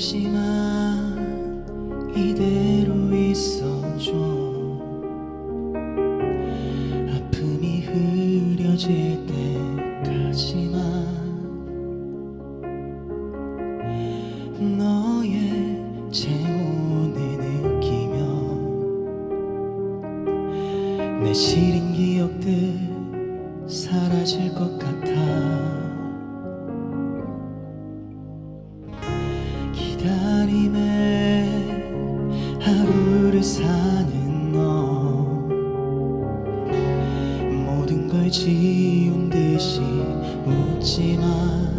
잠시만 이대로 있어줘. 아픔이 흐려질 때까지만 너의 체온을 느끼며 내 시린 기억들 사라질 것 같아 하루를 사는 너. 모든 걸 지운 듯이 웃지만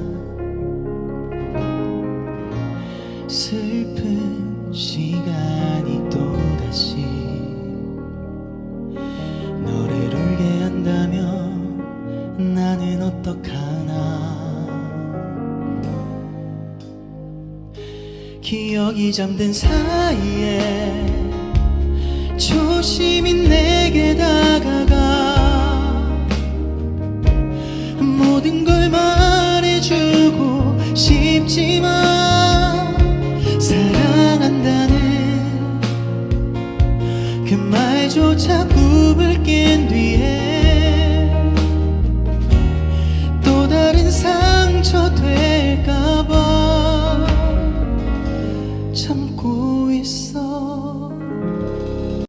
슬픈 시간이 또다시 너를 울게 한다면 나는 어떡하 기억이 잠든 사이에 조심히 내게 다가가 모든 걸 말해주고 싶지만 사랑한다는 그 말조차 꿈을 깬 뒤에 또 다른 상처 돼 웃고 있어.